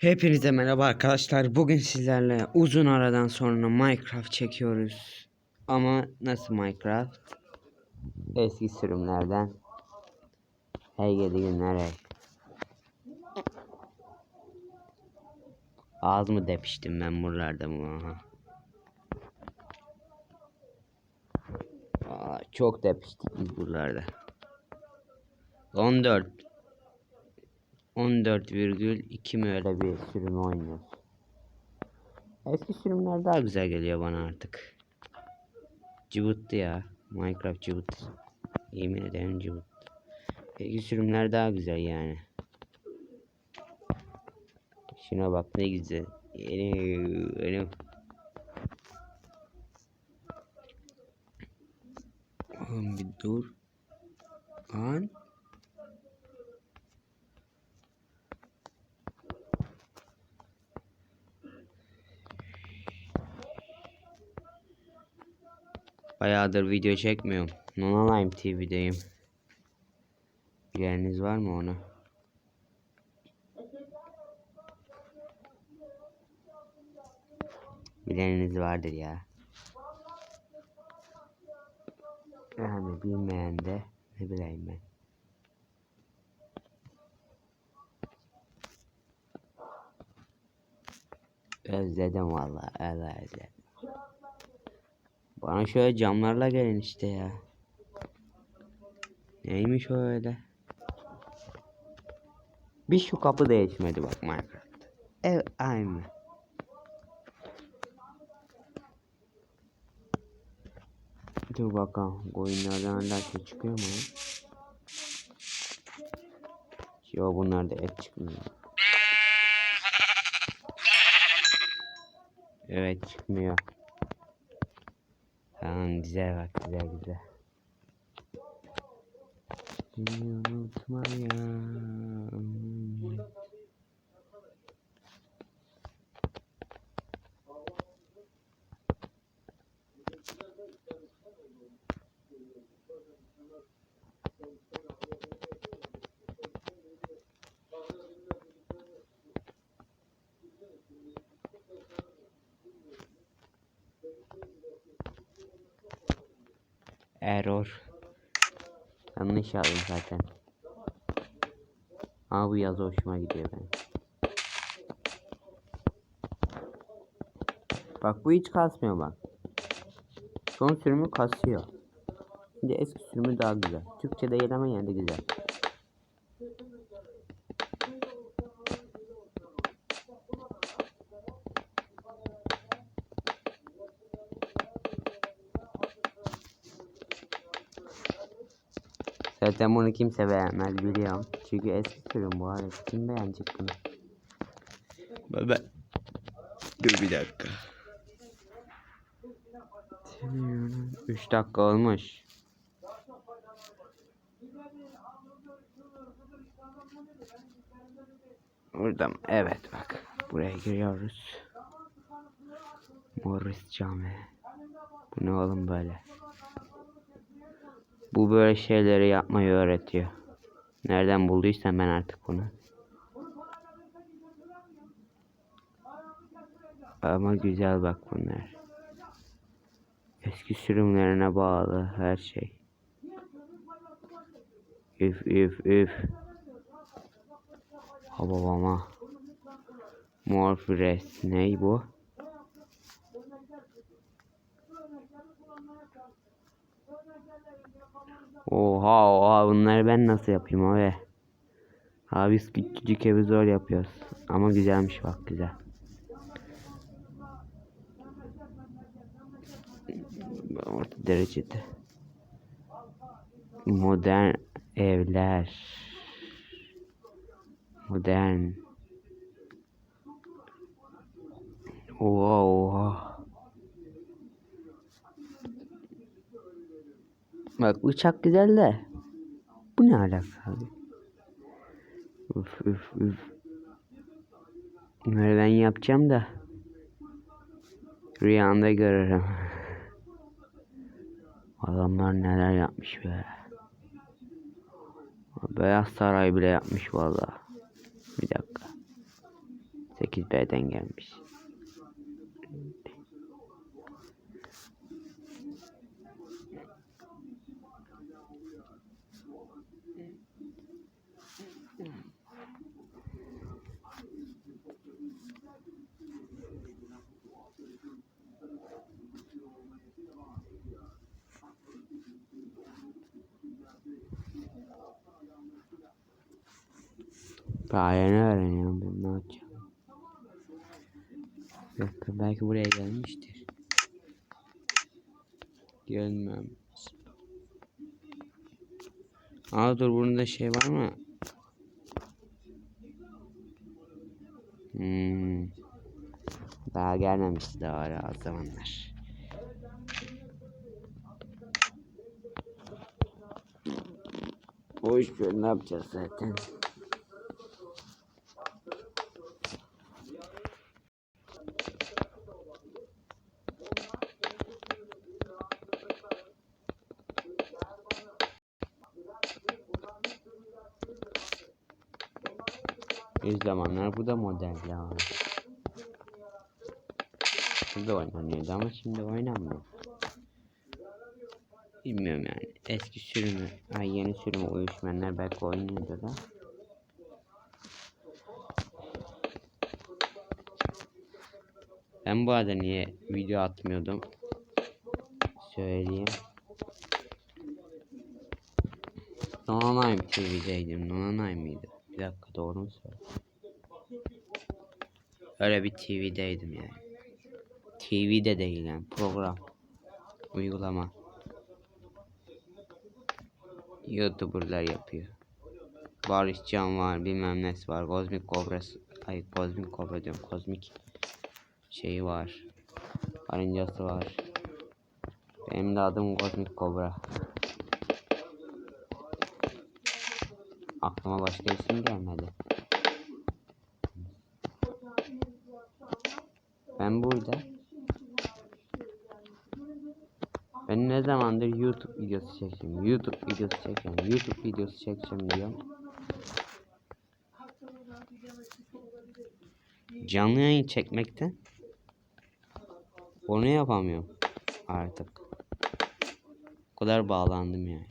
Hepinize merhaba arkadaşlar. Bugün sizlerle uzun aradan sonra Minecraft çekiyoruz. Ama nasıl Minecraft? Eski sürümlerden. Hey gidi günler hey. Az mı depiştim ben buralarda mı? Aa, çok depiştik biz buralarda. 14 14,2 mi öyle bir sürüm oynuyoruz. Eski sürümler daha güzel geliyor bana artık. Cıvıttı ya. Minecraft cıvıttı. Yemin ederim cıvıttı. Eski sürümler daha güzel yani. Şuna bak ne güzel. Yeni, yeni. Oğlum bir dur. Lan. Bayağıdır video çekmiyorum. Nonalime TV'deyim. Bileniniz var mı onu? Bileniniz vardır ya. Yani bilmeyen de ne bileyim ben. Özledim vallahi, Allah özledim. Bana şöyle camlarla gelin işte ya. Neymiş öyle? Bir şu kapı değişmedi bak Minecraft. Ev aynı. Dur bakalım koyunlardan hala şey çıkıyor mu? Yo bunlarda et çıkmıyor. Evet çıkmıyor. Tamam güzel bak güzel güzel. Seni unutmayayım. Error. Yanlış yazdım zaten. Ama bu yazı hoşuma gidiyor ben. Bak bu hiç kasmıyor bak. Son sürümü kasıyor. Şimdi eski sürümü daha güzel. Türkçe'de yine de güzel. Zaten bunu kimse beğenmez biliyorum. Çünkü eski sürüm bu arada. Kim beğenecek bunu? Baba. Dur bir dakika. 3 dakika olmuş. Buradan evet bak. Buraya giriyoruz. Morris Cami. Bu ne oğlum böyle? Bu böyle şeyleri yapmayı öğretiyor. Nereden bulduysam ben artık bunu. Ama güzel bak bunlar. Eski sürümlerine bağlı her şey. Üf üf üf. Babama. Morpheus ney bu? Oha oha bunları ben nasıl yapayım abi? Abi biz küçücük evi zor yapıyoruz. Ama güzelmiş bak güzel. Orta derecede. Modern evler. Modern. Oha oha. Bak uçak güzel de. Bu ne alaka abi? Üf üf üf. Bunları ben yapacağım da. Rüyamda görürüm. Adamlar neler yapmış be. Beyaz Saray bile yapmış valla. Bir dakika. 8B'den gelmiş. Daha yeni öğreniyorum ben ne yapacağım. Yok belki buraya gelmiştir. Gelmem. Aa dur bunda şey var mı? Hmm. Daha gelmemişti daha o zamanlar. Boş ver ne yapacağız zaten. Bir zamanlar bu da model ya. Bu da oynanıyordu ama şimdi oynanmıyor. Bilmiyorum yani. Eski sürümü, ay yeni sürümü uyuşmayanlar belki oynuyordu da. Ben bu arada niye video atmıyordum? Söyleyeyim. Nonanay TV'deydim. Nonanay mıydı? Bir dakika doğru mu söyledim? Öyle bir TV'deydim yani. TV'de değil yani program. Uygulama. YouTuber'lar yapıyor. Barış Can var, bilmem nesi var. Kozmik Kobras, ay Kozmik Kobra diyorum. Kozmik şeyi var. Karıncası var. Benim de adım Kozmik Kobra. Aklıma başka isim gelmedi. Ben burada. Ben ne zamandır YouTube videosu çekeyim. YouTube videosu çekeceğim. YouTube videosu çekeceğim diyorum. Canlı yayın çekmekten onu yapamıyorum artık. O kadar bağlandım yani.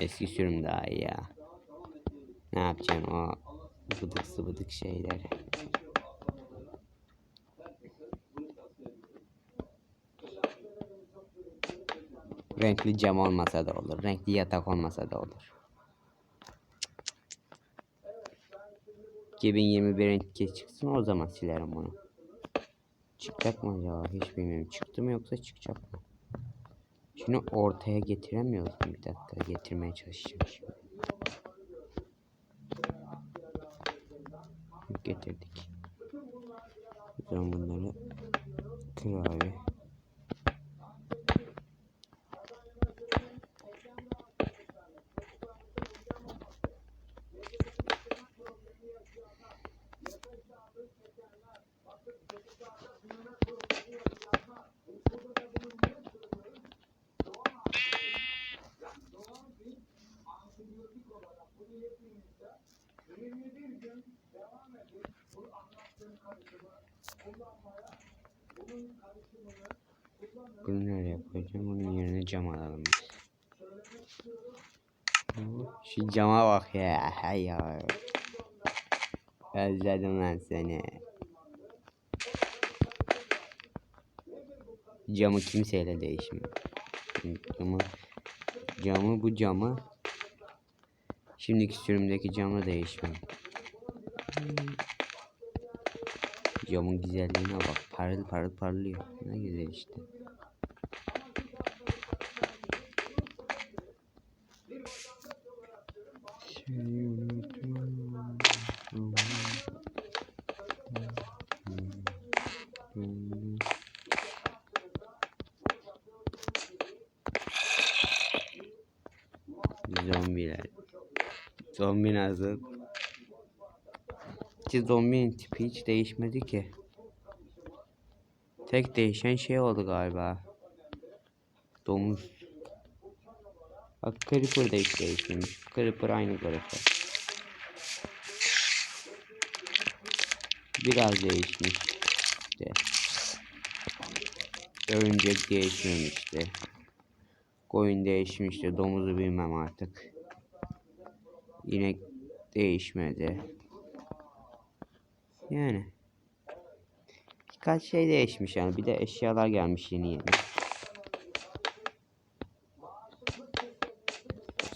Eski sürüm daha iyi ya. Ne yapacaksın o bıdık sıvıdık şeyleri. Renkli cam olmasa da olur. Renkli yatak olmasa da olur. 2021'in ki çıksın o zaman silerim bunu. Çıkacak mı acaba? Hiç bilmiyorum. Çıktı mı yoksa çıkacak mı? Şimdi ortaya getiremiyoruz. Bir dakika getirmeye çalışacağım şimdi. Getirdik. O zaman bunları kır abi. Bunu nereye koyacağım? Bunun yerine cam alalım. Şu cama bak ya. Hay ya. Özledim lan seni. Camı kimseyle değişmiyor. Camı, camı bu camı şimdiki sürümdeki camı değişmiyor. Camın güzelliğine bak. Parıl parıl parlıyor. Ne güzel işte. Ki zombinin tipi hiç değişmedi ki. Tek değişen şey oldu galiba. domuz. Bak Creeper da hiç değişmemiş. Creeper aynı Creeper. Biraz değişmiş. İşte. Örümcek değişmemişti. Koyun değişmişti. Domuzu bilmem artık. İnek değişmedi. Yani. Birkaç şey değişmiş yani. Bir de eşyalar gelmiş yeni yeni.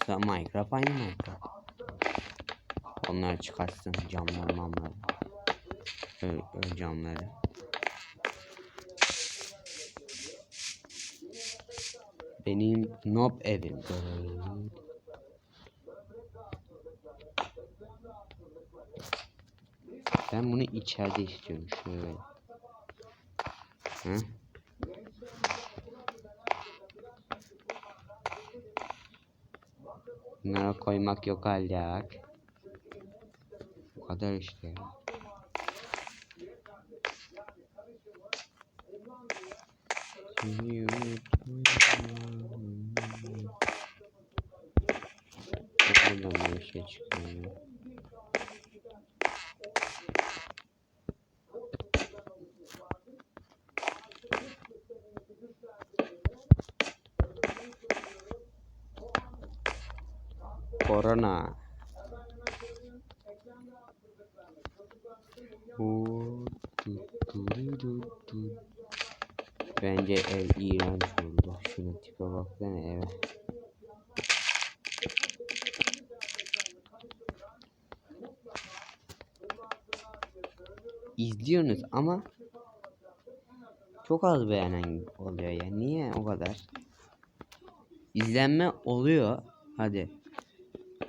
Yoksa Minecraft aynı Minecraft. Onlar çıkartsın camlar mamlar. Ön, ön camları. Benim nob evim. Ben bunu içeride istiyorum şöyle. Hı? Bunlara koymak yok halde. Bu kadar işte. bir şey çıkmıyor. Korona. Bence ev iğrenç oldu. Şunun tipe baksana eve. İzliyorsunuz ama çok az beğenen oluyor ya. Niye o kadar? İzlenme oluyor. Hadi.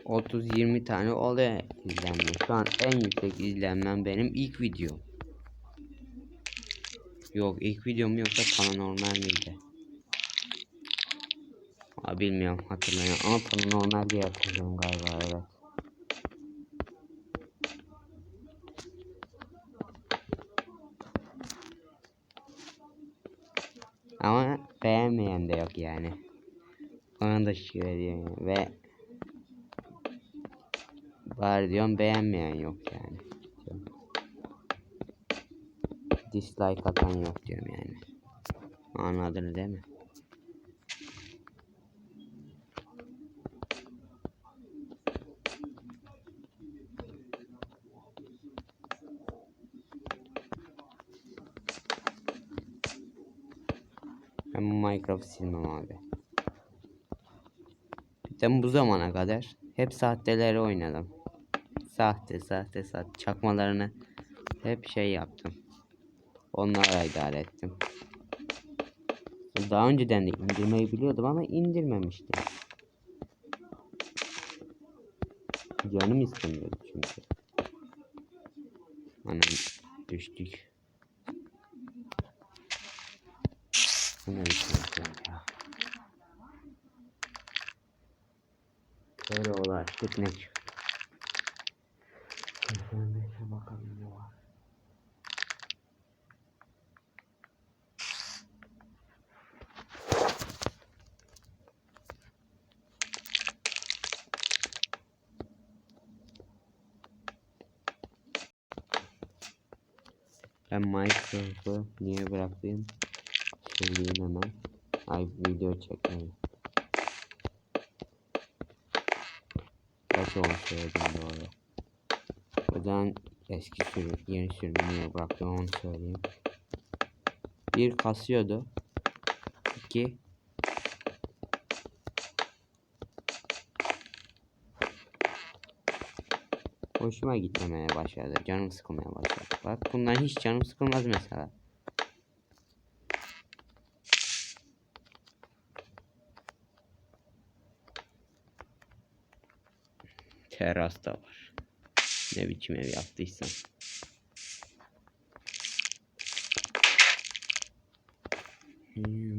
30-20 tane oluyor izlenme. Şu an en yüksek izlenmem benim ilk videom. Yok ilk videom yoksa paranormal miydi? Aa, bilmiyorum hatırlamıyorum ama paranormal diye hatırlıyorum galiba evet. Ama beğenmeyen de yok yani. Ona da şükür ediyorum ve Bari diyorum beğenmeyen yok yani. Dislike atan yok diyorum yani. Anladın değil mi? Ben bu Minecraft'ı silmem abi. Ben bu zamana kadar hep sahteleri oynadım. Sahte sahte sahte çakmalarını hep şey yaptım. Onlara idare ettim. Daha önceden de indirmeyi biliyordum ama indirmemiştim. Canım istemiyordu çünkü. Anam düştük. Bu ne biçim şey ya? Böyle ulaştık ne çıktı? Neyse bakalım ne var. Ben Minecraft'ı bıraktım? Söyleyeyim hemen. Ay video çekmeyi. Kaç onu söyledim doğru. O zaman eski sürüm, yeni sürümü bıraktım onu söyleyeyim. Bir kasıyordu. İki Hoşuma gitmemeye başladı. Canım sıkılmaya başladı. Bak bundan hiç canım sıkılmaz mesela. Teras da var. Ne biçim ev yaptıysam. Hmm.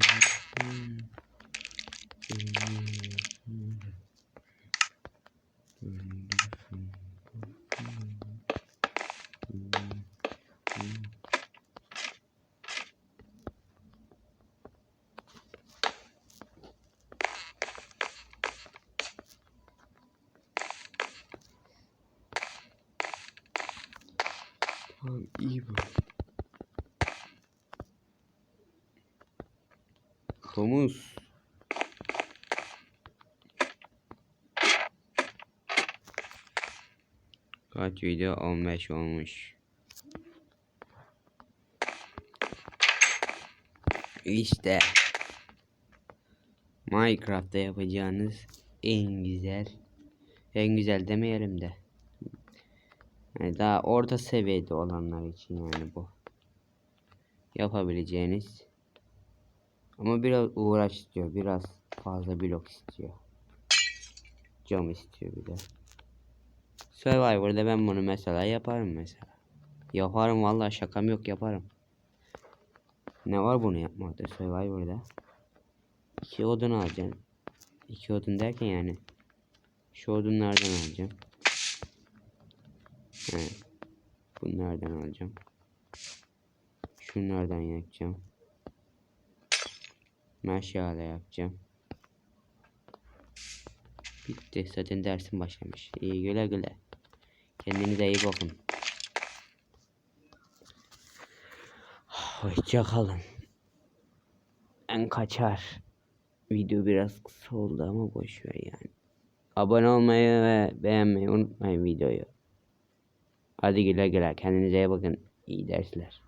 İyi bu. Domuz. Kaç video 15 olmuş. İşte Minecraft'ta yapacağınız en güzel en güzel demeyelim de yani daha orta seviyede olanlar için yani bu. Yapabileceğiniz. Ama biraz uğraş istiyor biraz fazla blok istiyor. Cam istiyor bir de. Survivor'da ben bunu mesela yaparım mesela. Yaparım vallahi şakam yok yaparım. Ne var bunu yapmakta Survivor'da? İki odun alacaksın. İki odun derken yani şu odunlardan alacağım He. Bunlardan alacağım. Şunlardan yakacağım. Meşale yapacağım. Bitti. Zaten dersim başlamış. İyi güle güle. Kendinize iyi bakın. Hoşça kalın. En kaçar. Video biraz kısa oldu ama boş ver yani. Abone olmayı ve beğenmeyi unutmayın videoyu. Hadi güle güle. Kendinize iyi bakın. İyi dersler.